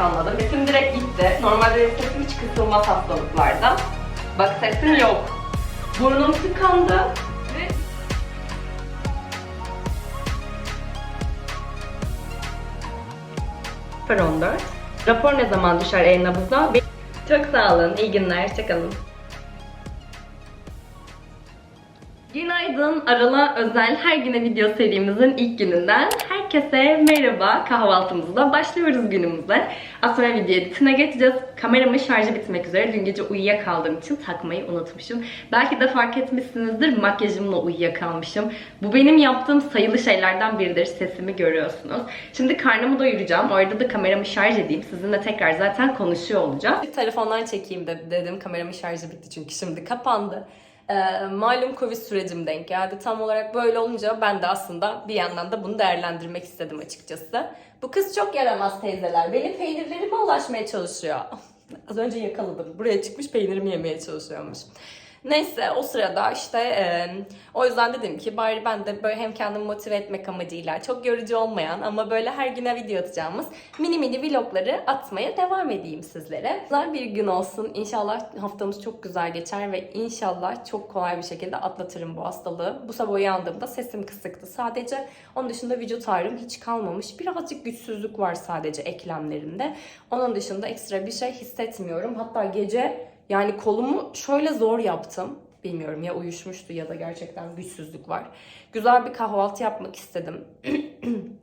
Anladım. Sesim direkt gitti. Normalde sesim hiç kısılmaz hastalıklarda. Bak sesim yok. Burnum tıkandı. Ve Süper 14. Rapor ne zaman düşer e-nabızda? Çok sağ olun. İyi günler. Hoşçakalın. Günaydın. Aralığa özel her güne video serimizin ilk gününden herkese merhaba. Kahvaltımızda başlıyoruz günümüze. Az sonra video editine geçeceğiz. Kameramın şarjı bitmek üzere. Dün gece uyuyakaldığım için takmayı unutmuşum. Belki de fark etmişsinizdir makyajımla uyuyakalmışım. Bu benim yaptığım sayılı şeylerden biridir. Sesimi görüyorsunuz. Şimdi karnımı doyuracağım. Orada da kameramı şarj edeyim. Sizinle tekrar zaten konuşuyor olacağız. Bir telefondan çekeyim de- dedim. Kameramın şarjı bitti çünkü şimdi kapandı. Ee, malum Covid sürecim denk geldi. Tam olarak böyle olunca ben de aslında bir yandan da bunu değerlendirmek istedim açıkçası. Bu kız çok yaramaz teyzeler. Benim peynirlerime ulaşmaya çalışıyor. Az önce yakaladım. Buraya çıkmış peynirimi yemeye çalışıyormuş. Neyse o sırada işte e, o yüzden dedim ki bari ben de böyle hem kendimi motive etmek amacıyla çok yorucu olmayan ama böyle her güne video atacağımız mini mini vlogları atmaya devam edeyim sizlere. Güzel bir gün olsun. İnşallah haftamız çok güzel geçer ve inşallah çok kolay bir şekilde atlatırım bu hastalığı. Bu sabah uyandığımda sesim kısıktı sadece. Onun dışında vücut ağrım hiç kalmamış. Birazcık güçsüzlük var sadece eklemlerimde. Onun dışında ekstra bir şey hissetmiyorum. Hatta gece yani kolumu şöyle zor yaptım. Bilmiyorum ya uyuşmuştu ya da gerçekten güçsüzlük var. Güzel bir kahvaltı yapmak istedim.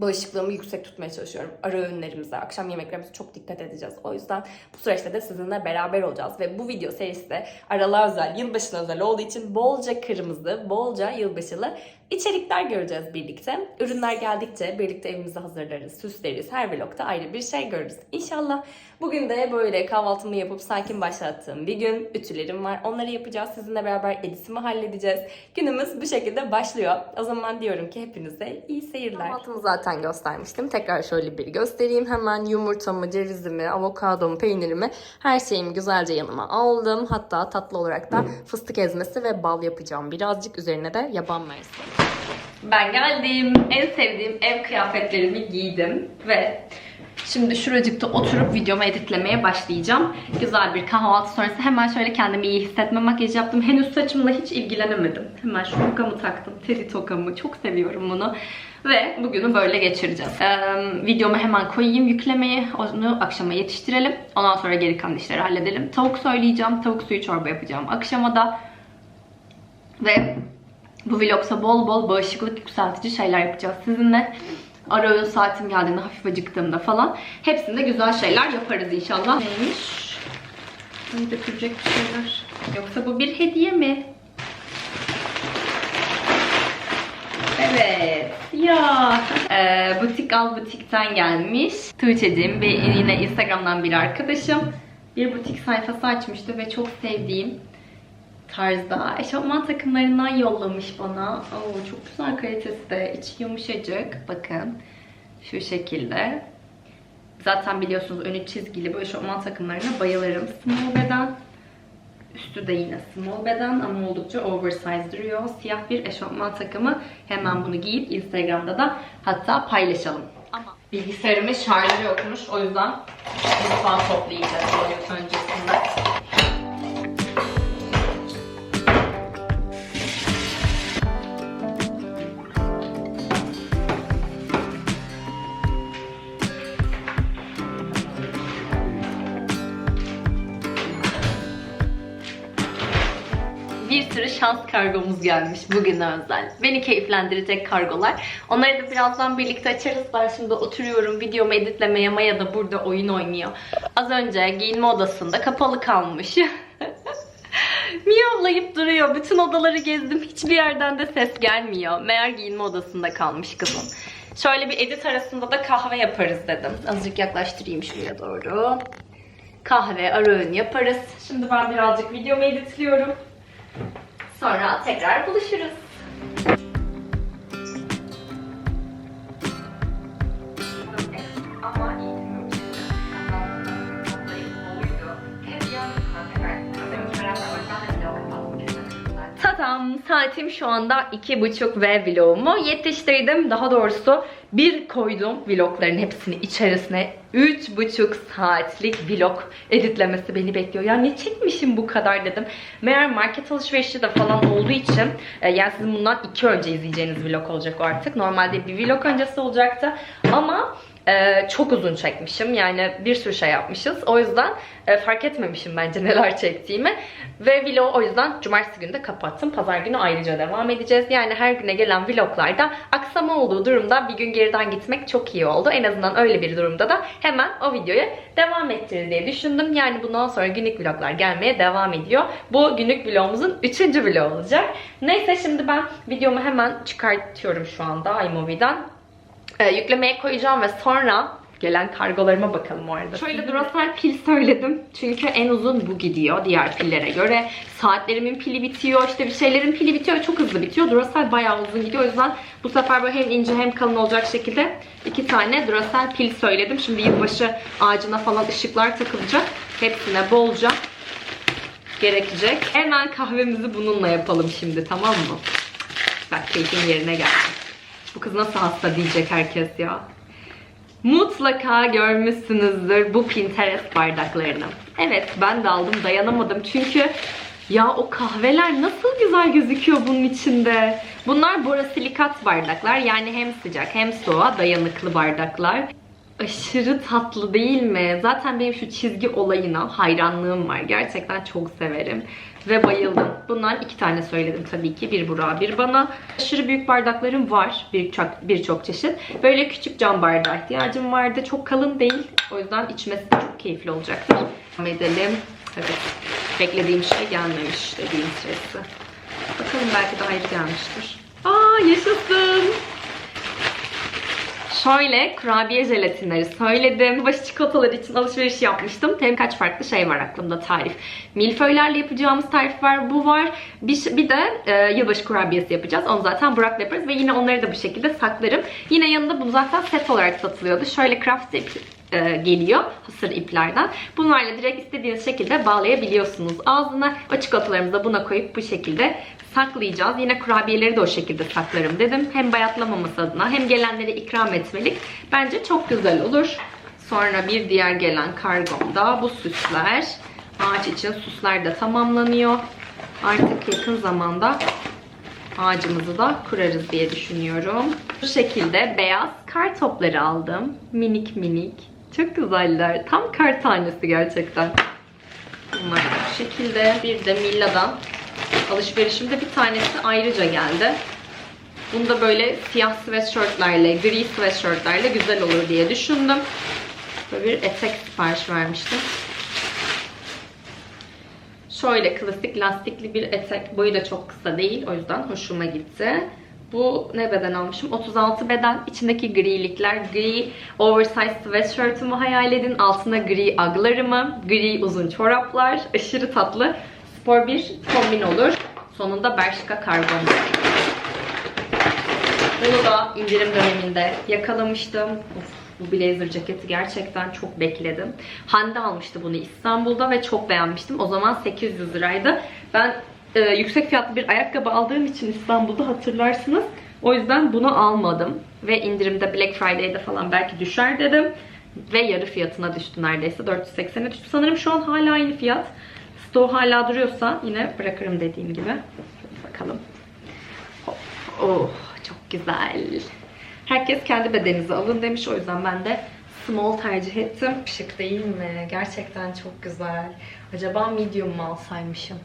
Bağışıklığımı yüksek tutmaya çalışıyorum. Ara öğünlerimize, akşam yemeklerimize çok dikkat edeceğiz. O yüzden bu süreçte de sizinle beraber olacağız. Ve bu video serisi de aralığa özel, yılbaşına özel olduğu için bolca kırmızı, bolca yılbaşılı içerikler göreceğiz birlikte. Ürünler geldikçe birlikte evimizi hazırlarız, süsleriz. Her vlogda ayrı bir şey görürüz. İnşallah bugün de böyle kahvaltımı yapıp sakin başlattığım bir gün. Ütülerim var. Onları yapacağız. Sizinle beraber editimi halledeceğiz. Günümüz bu şekilde başlıyor. O zaman diyorum ki hepinize iyi seyirler. Kahvaltımı zaten göstermiştim. Tekrar şöyle bir göstereyim. Hemen yumurtamı, cevizimi, avokadomu, peynirimi her şeyimi güzelce yanıma aldım. Hatta tatlı olarak da fıstık ezmesi ve bal yapacağım. Birazcık üzerine de yaban mersini. Ben geldim. En sevdiğim ev kıyafetlerimi giydim ve şimdi şuracıkta oturup videomu editlemeye başlayacağım. Güzel bir kahvaltı sonrası hemen şöyle kendimi iyi hissetme makyajı yaptım. Henüz saçımla hiç ilgilenemedim. Hemen şu tokamı taktım. Teddy tokamı. Çok seviyorum bunu. Ve bugünü böyle geçireceğiz. Ee, videomu hemen koyayım yüklemeye. Onu akşama yetiştirelim. Ondan sonra geri kalan işleri halledelim. Tavuk söyleyeceğim. Tavuk suyu çorba yapacağım akşama da. Ve bu vlogsa bol bol bağışıklık yükseltici şeyler yapacağız sizinle. Ara öğün saatim geldiğinde hafif acıktığımda falan. Hepsinde güzel şeyler yaparız inşallah. Neymiş? Bunu dökülecek bir şeyler. Yoksa bu bir hediye mi? Evet. Ya. Ee, butik al butikten gelmiş. Tuğçe'cim ve yine Instagram'dan bir arkadaşım. Bir butik sayfası açmıştı ve çok sevdiğim tarzda eşofman takımlarından yollamış bana. Oo, çok güzel kalitesi de. İçi yumuşacık. Bakın. Şu şekilde. Zaten biliyorsunuz önü çizgili bu eşofman takımlarına bayılırım. Small beden. Üstü de yine small beden ama oldukça oversize duruyor. Siyah bir eşofman takımı. Hemen bunu giyip Instagram'da da hatta paylaşalım. Ama bilgisayarımın şarjı yokmuş. O yüzden mutfağı toplayacağız öncesinde. Şans kargomuz gelmiş bugün özel. Beni keyiflendirecek kargolar. Onları da birazdan birlikte açarız. Ben şimdi oturuyorum videomu editlemeye. Maya da burada oyun oynuyor. Az önce giyinme odasında kapalı kalmış. Miyavlayıp duruyor. Bütün odaları gezdim. Hiçbir yerden de ses gelmiyor. Meğer giyinme odasında kalmış kızım. Şöyle bir edit arasında da kahve yaparız dedim. Azıcık yaklaştırayım şuraya doğru. Kahve, ara öğün yaparız. Şimdi ben birazcık videomu editliyorum. Sonra tekrar buluşuruz. Tadam! Saatim şu anda iki buçuk ve vlogumu yetiştirdim. Daha doğrusu bir koydum vlogların hepsini içerisine. Üç buçuk saatlik vlog editlemesi beni bekliyor. Ya ne çekmişim bu kadar dedim. Meğer market alışverişi de falan olduğu için e, yani sizin bundan iki önce izleyeceğiniz vlog olacak artık. Normalde bir vlog öncesi olacaktı. Ama ee, çok uzun çekmişim. Yani bir sürü şey yapmışız. O yüzden e, fark etmemişim bence neler çektiğimi. Ve vlogu o yüzden cumartesi günü de kapattım. Pazar günü ayrıca devam edeceğiz. Yani her güne gelen vloglarda aksama olduğu durumda bir gün geriden gitmek çok iyi oldu. En azından öyle bir durumda da hemen o videoyu devam ettiririz diye düşündüm. Yani bundan sonra günlük vloglar gelmeye devam ediyor. Bu günlük vlogumuzun 3. vlog olacak. Neyse şimdi ben videomu hemen çıkartıyorum şu anda iMovie'den e, yüklemeye koyacağım ve sonra gelen kargolarıma bakalım o arada. Şöyle Duracell pil söyledim. Çünkü en uzun bu gidiyor diğer pillere göre. Saatlerimin pili bitiyor, işte bir şeylerin pili bitiyor çok hızlı bitiyor. Duracell bayağı uzun gidiyor. O yüzden bu sefer böyle hem ince hem kalın olacak şekilde iki tane Duracell pil söyledim. Şimdi yılbaşı ağacına falan ışıklar takılacak. Hepsine bolca gerekecek. Hemen kahvemizi bununla yapalım şimdi tamam mı? Bak keyfin yerine geldi. Bu kız nasıl hasta diyecek herkes ya. Mutlaka görmüşsünüzdür bu Pinterest bardaklarını. Evet ben de aldım dayanamadım çünkü ya o kahveler nasıl güzel gözüküyor bunun içinde. Bunlar borosilikat bardaklar yani hem sıcak hem soğuğa dayanıklı bardaklar. Aşırı tatlı değil mi? Zaten benim şu çizgi olayına hayranlığım var. Gerçekten çok severim. Ve bayıldım. Bundan iki tane söyledim tabii ki. Bir Burak'a, bir bana. Aşırı büyük bardaklarım var. Birçok birçok çeşit. Böyle küçük cam bardağa ihtiyacım vardı. Çok kalın değil. O yüzden içmesi de çok keyifli olacaktır. Devam edelim. Evet. Beklediğim şey gelmemiş dediğim süresi. Bakalım belki daha iyi gelmiştir. Aa yaşasın. Şöyle kurabiye jelatinleri söyledim. Başı çikolatalar için alışveriş yapmıştım. Hem kaç farklı şey var aklımda tarif. Milföylerle yapacağımız tarif var. Bu var. Bir, bir de e, yılbaşı kurabiyesi yapacağız. Onu zaten Burak'la yaparız ve yine onları da bu şekilde saklarım. Yine yanında bu zaten set olarak satılıyordu. Şöyle craft ip e, geliyor hasır iplerden. Bunlarla direkt istediğiniz şekilde bağlayabiliyorsunuz ağzına. O çikolatalarımızı da buna koyup bu şekilde saklayacağız. Yine kurabiyeleri de o şekilde saklarım dedim. Hem bayatlamaması adına hem gelenlere ikram etmelik. Bence çok güzel olur. Sonra bir diğer gelen kargomda bu süsler. Ağaç için süsler de tamamlanıyor. Artık yakın zamanda ağacımızı da kurarız diye düşünüyorum. Bu şekilde beyaz kar topları aldım. Minik minik. Çok güzeller. Tam kar tanesi gerçekten. Bunlar bu şekilde. Bir de Milla'dan alışverişimde bir tanesi ayrıca geldi. Bunda böyle siyah sweatshirtlerle, gri sweatshirtlerle güzel olur diye düşündüm. Böyle bir etek sipariş vermiştim. Şöyle klasik lastikli bir etek. Boyu da çok kısa değil. O yüzden hoşuma gitti. Bu ne beden almışım? 36 beden. İçindeki grilikler. Gri oversize sweatshirt'ımı hayal edin. Altına gri aglarımı. Gri uzun çoraplar. Aşırı tatlı. Spor bir kombin olur. Sonunda Bershka karbon. Bunu da indirim döneminde yakalamıştım. Of, bu blazer ceketi gerçekten çok bekledim. Hande almıştı bunu İstanbul'da ve çok beğenmiştim. O zaman 800 liraydı. Ben e, yüksek fiyatlı bir ayakkabı aldığım için İstanbul'da hatırlarsınız. O yüzden bunu almadım. Ve indirimde Black Friday'de falan belki düşer dedim. Ve yarı fiyatına düştü neredeyse. 480'e düştü. Sanırım şu an hala aynı fiyat. Stoğu hala duruyorsa yine bırakırım dediğim gibi. Bakalım. Oh çok güzel. Herkes kendi bedeninizi alın demiş. O yüzden ben de small tercih ettim. Şık değil mi? Gerçekten çok güzel. Acaba medium mu alsaymışım?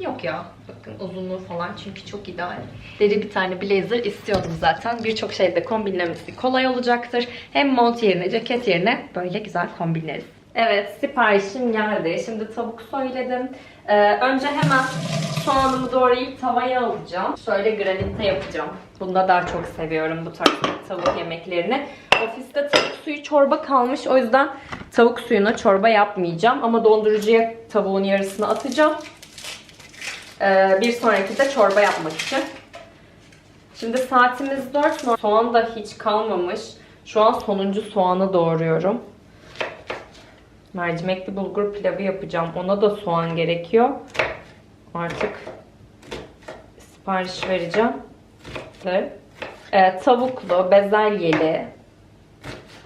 Yok ya. Bakın uzunluğu falan çünkü çok ideal. Deri bir tane blazer istiyordum zaten. Birçok şeyde kombinlemesi kolay olacaktır. Hem mont yerine, ceket yerine böyle güzel kombinleriz. Evet, siparişim geldi. Şimdi tavuk söyledim. Ee, önce hemen soğanımı doğrayıp tavaya alacağım. Şöyle granitte yapacağım. Bunu da daha çok seviyorum bu tarz tavuk yemeklerini. Ofiste tavuk suyu çorba kalmış. O yüzden tavuk suyuna çorba yapmayacağım. Ama dondurucuya tavuğun yarısını atacağım. Ee, bir sonraki de çorba yapmak için. Şimdi saatimiz 4. Soğan da hiç kalmamış. Şu an sonuncu soğanı doğruyorum. Mercimekli bulgur pilavı yapacağım. Ona da soğan gerekiyor. Artık sipariş vereceğim. Ve, e, tavuklu, bezelyeli,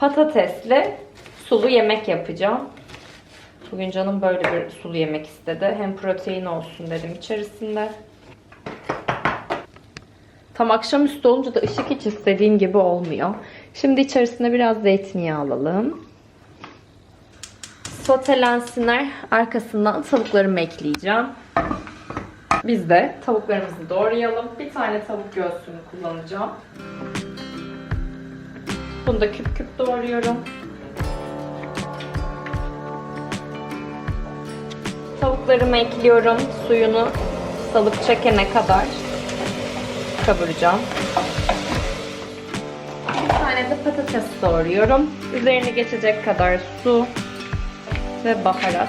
patatesli sulu yemek yapacağım. Bugün canım böyle bir sulu yemek istedi. Hem protein olsun dedim içerisinde. Tam akşamüstü olunca da ışık hiç istediğim gibi olmuyor. Şimdi içerisine biraz zeytinyağı alalım. Sotelensinler. Arkasından tavuklarımı ekleyeceğim. Biz de tavuklarımızı doğrayalım. Bir tane tavuk göğsünü kullanacağım. Bunu da küp küp doğruyorum. Tavuklarımı ekliyorum. Suyunu salıp çekene kadar kavuracağım. Bir tane de patates doğruyorum. Üzerine geçecek kadar su ve baharat.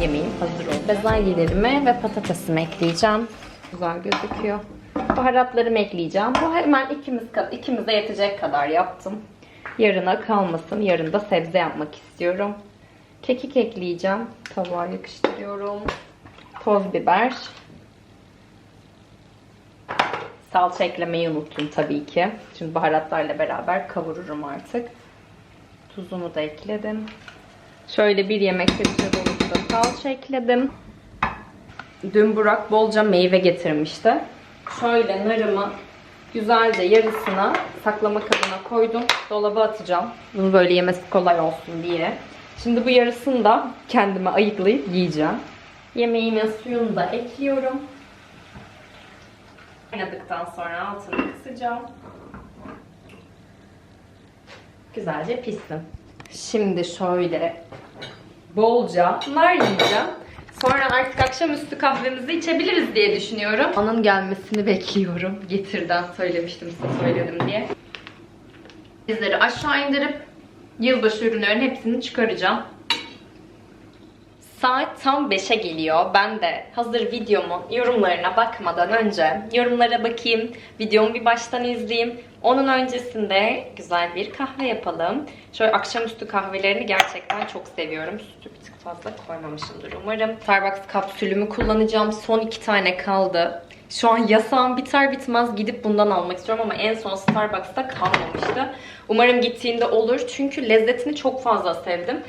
Yemeğim hazır oldu. Bezelyelerimi ve patatesimi ekleyeceğim. Güzel gözüküyor. Baharatlarımı ekleyeceğim. Bu hemen ikimiz ikimize yetecek kadar yaptım. Yarına kalmasın. Yarın da sebze yapmak istiyorum. Kekik ekleyeceğim. Tabağa yakıştırıyorum. Toz biber. Salça eklemeyi unuttum tabii ki. Şimdi baharatlarla beraber kavururum artık. Tuzunu da ekledim. Şöyle bir yemek kaşığı dolusu da ekledim. Dün Burak bolca meyve getirmişti. Şöyle narımı güzelce yarısına saklama kabına koydum. Dolaba atacağım. Bunu böyle yemesi kolay olsun diye. Şimdi bu yarısını da kendime ayıklayıp yiyeceğim. Yemeğimin suyunu da ekliyorum. Kaynadıktan sonra altını kısacağım. Güzelce pişsin. Şimdi şöyle bolca nar yiyeceğim. Sonra artık akşamüstü kahvemizi içebiliriz diye düşünüyorum. Onun gelmesini bekliyorum. Getirden söylemiştim size söyledim diye. Bizleri aşağı indirip yılbaşı ürünlerin hepsini çıkaracağım. Saat tam 5'e geliyor. Ben de hazır videomun yorumlarına bakmadan önce yorumlara bakayım. Videomu bir baştan izleyeyim. Onun öncesinde güzel bir kahve yapalım. Şöyle akşamüstü kahvelerini gerçekten çok seviyorum. Sütü bir tık fazla koymamışımdır umarım. Starbucks kapsülümü kullanacağım. Son iki tane kaldı. Şu an yasağım biter bitmez gidip bundan almak istiyorum ama en son Starbucks'ta kalmamıştı. Umarım gittiğinde olur çünkü lezzetini çok fazla sevdim.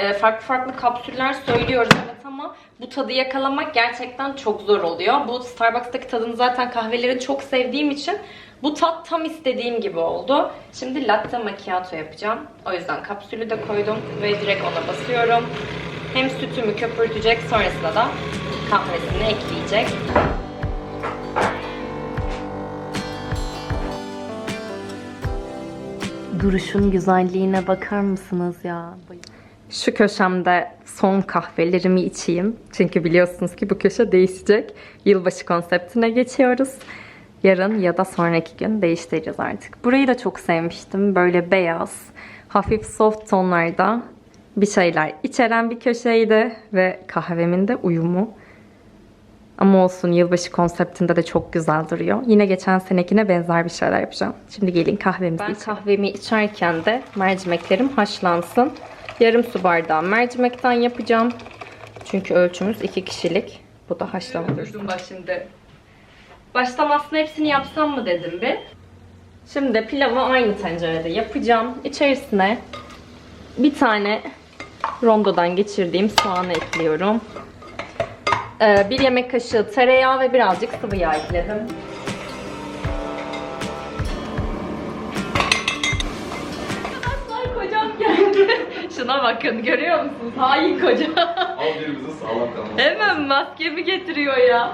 Ee, farklı farklı kapsüller söylüyoruz evet ama bu tadı yakalamak gerçekten çok zor oluyor. Bu Starbucks'taki tadını zaten kahveleri çok sevdiğim için bu tat tam istediğim gibi oldu. Şimdi latte macchiato yapacağım. O yüzden kapsülü de koydum ve direkt ona basıyorum. Hem sütümü köpürtecek sonrasında da kahvesini ekleyecek. Duruşun güzelliğine bakar mısınız ya? Şu köşemde son kahvelerimi içeyim. Çünkü biliyorsunuz ki bu köşe değişecek. Yılbaşı konseptine geçiyoruz. Yarın ya da sonraki gün değiştireceğiz artık. Burayı da çok sevmiştim. Böyle beyaz, hafif soft tonlarda bir şeyler içeren bir köşeydi. Ve kahvemin de uyumu. Ama olsun yılbaşı konseptinde de çok güzel duruyor. Yine geçen senekine benzer bir şeyler yapacağım. Şimdi gelin kahvemizi Ben kahvemi içerken de mercimeklerim haşlansın. Yarım su bardağı mercimekten yapacağım. Çünkü ölçümüz iki kişilik. Bu da haşlama. Durdum bak şimdi. Baştan aslında hepsini yapsam mı dedim bir. Şimdi pilavı aynı tencerede yapacağım. İçerisine bir tane rondodan geçirdiğim soğanı ekliyorum. Ee, bir yemek kaşığı tereyağı ve birazcık sıvı yağ ekledim. Şuna bakın görüyor musunuz? Hain koca. Al birbirimize sağlam kalmamız Hemen maskemi getiriyor ya.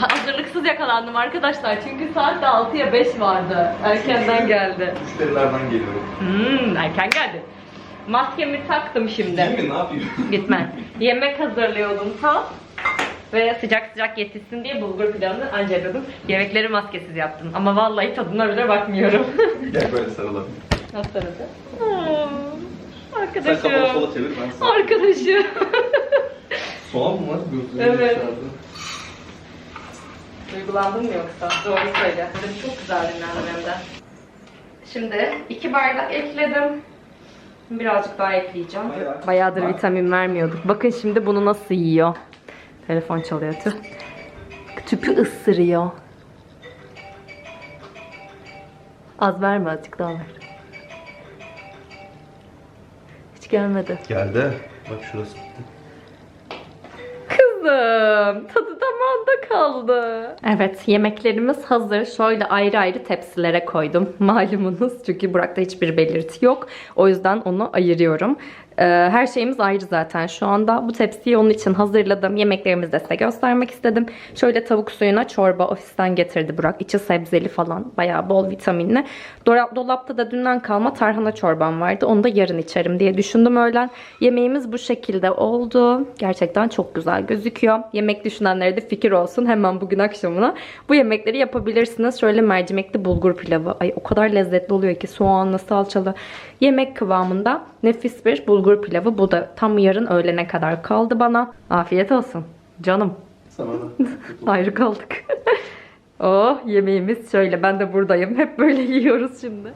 Hazırlıksız yakalandım arkadaşlar çünkü saat de 6'ya 5 vardı. Erkenden geldi. Müşterilerden geliyorum. Hmm, erken geldi. Maskemi taktım şimdi. Değil mi? Ne yapayım? Gitmez. Yemek hazırlıyordum tam. Ve sıcak sıcak yetişsin diye bulgur pilavını anca yapıyordum. Yemekleri maskesiz yaptım. Ama vallahi tadına bile bakmıyorum. Gel böyle sarılalım. Nasıl arada? Sen kafanı Arkadaşım. sola çevir ben sağa. Arkadaşım. Soğan mı var? Gözlerim Evet. dışarıda. Duygulandın mı yoksa? Doğru söyle. Dedim çok güzel dinlendim hem de. Şimdi iki bardak ekledim. Birazcık daha ekleyeceğim. Bayağı. Bayağıdır Bak. vitamin vermiyorduk. Bakın şimdi bunu nasıl yiyor. Telefon çalıyor tüh. Tüpü ısırıyor. Az verme azıcık daha ver. Hiç gelmedi. Geldi. Bak şurası. Kızım tadı damağında kaldı. Evet yemeklerimiz hazır. Şöyle ayrı ayrı tepsilere koydum. Malumunuz çünkü Burak'ta hiçbir belirti yok. O yüzden onu ayırıyorum. Ee, her şeyimiz ayrı zaten şu anda. Bu tepsiyi onun için hazırladım. Yemeklerimizi de size göstermek istedim. Şöyle tavuk suyuna çorba ofisten getirdi Burak. İçi sebzeli falan. Bayağı bol vitaminli. Dolap, dolapta da dünden kalma tarhana çorbam vardı. Onu da yarın içerim diye düşündüm öğlen. Yemeğimiz bu şekilde oldu. Gerçekten çok güzel gözüküyor. Yemek düşünenlere de fikir olsun. Hemen bugün akşamına bu yemekleri yapabilirsiniz. Şöyle mercimekli bulgur pilavı. Ay o kadar lezzetli oluyor ki soğanlı, salçalı. Yemek kıvamında nefis bir bulgur pilavı. Bu da tam yarın öğlene kadar kaldı bana. Afiyet olsun. Canım. Sana da. Ayrı kaldık. oh yemeğimiz şöyle. Ben de buradayım. Hep böyle yiyoruz şimdi.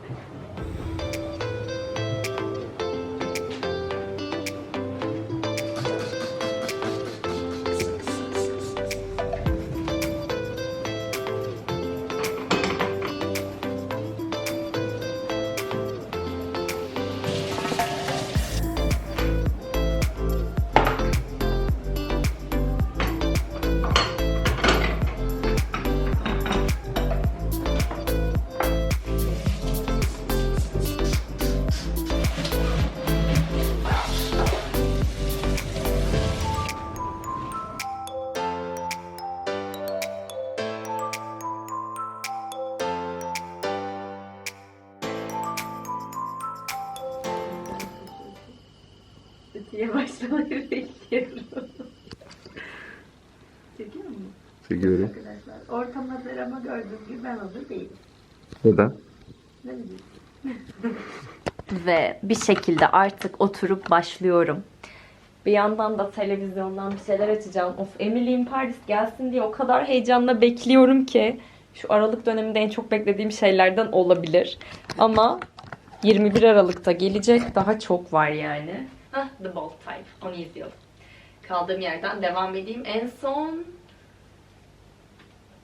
Neden? Ve bir şekilde artık oturup başlıyorum. Bir yandan da televizyondan bir şeyler açacağım. Of Emily in Paris gelsin diye o kadar heyecanla bekliyorum ki. Şu Aralık döneminde en çok beklediğim şeylerden olabilir. Ama 21 Aralık'ta gelecek. Daha çok var yani. Hah, The Bold Type. Onu izliyorum. Kaldığım yerden devam edeyim. En son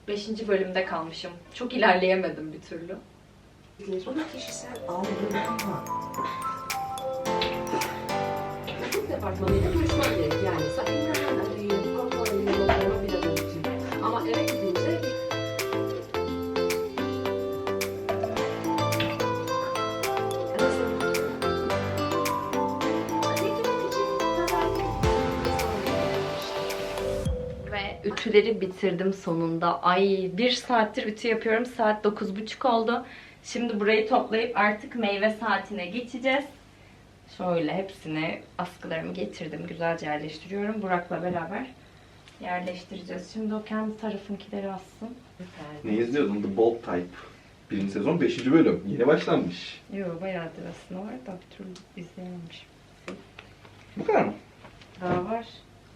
5. bölümde kalmışım. Çok ilerleyemedim bir türlü. Bunu kişisel algılama. Hukuk departmanıyla görüşmem gerek. Yani sakınlardan ütüleri bitirdim sonunda. Ay bir saattir ütü yapıyorum. Saat 9.30 oldu. Şimdi burayı toplayıp artık meyve saatine geçeceğiz. Şöyle hepsini askılarımı getirdim. Güzelce yerleştiriyorum. Burak'la beraber yerleştireceğiz. Şimdi o kendi tarafınkileri assın. Ne izliyordun? The Bold Type. Birinci sezon 5. bölüm. Yeni başlanmış. Yok bayağıdır aslında var da bir türlü izleyememişim. Bu kadar mı? Daha var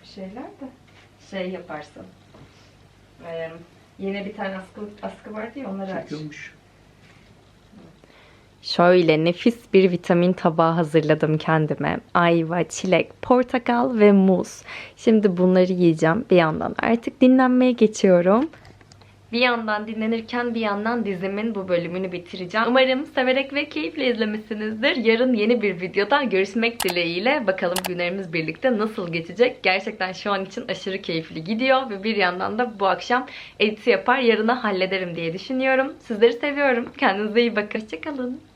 bir şeyler de şey yaparsın. Ee, yine bir tane askı, askı vardı ya onları aç. Çekiyormuş. Şöyle nefis bir vitamin tabağı hazırladım kendime. Ayva, çilek, portakal ve muz. Şimdi bunları yiyeceğim. Bir yandan artık dinlenmeye geçiyorum. Bir yandan dinlenirken bir yandan dizimin bu bölümünü bitireceğim. Umarım severek ve keyifle izlemişsinizdir. Yarın yeni bir videoda görüşmek dileğiyle. Bakalım günlerimiz birlikte nasıl geçecek. Gerçekten şu an için aşırı keyifli gidiyor. Ve bir yandan da bu akşam editi yapar yarına hallederim diye düşünüyorum. Sizleri seviyorum. Kendinize iyi bakın. Hoşçakalın.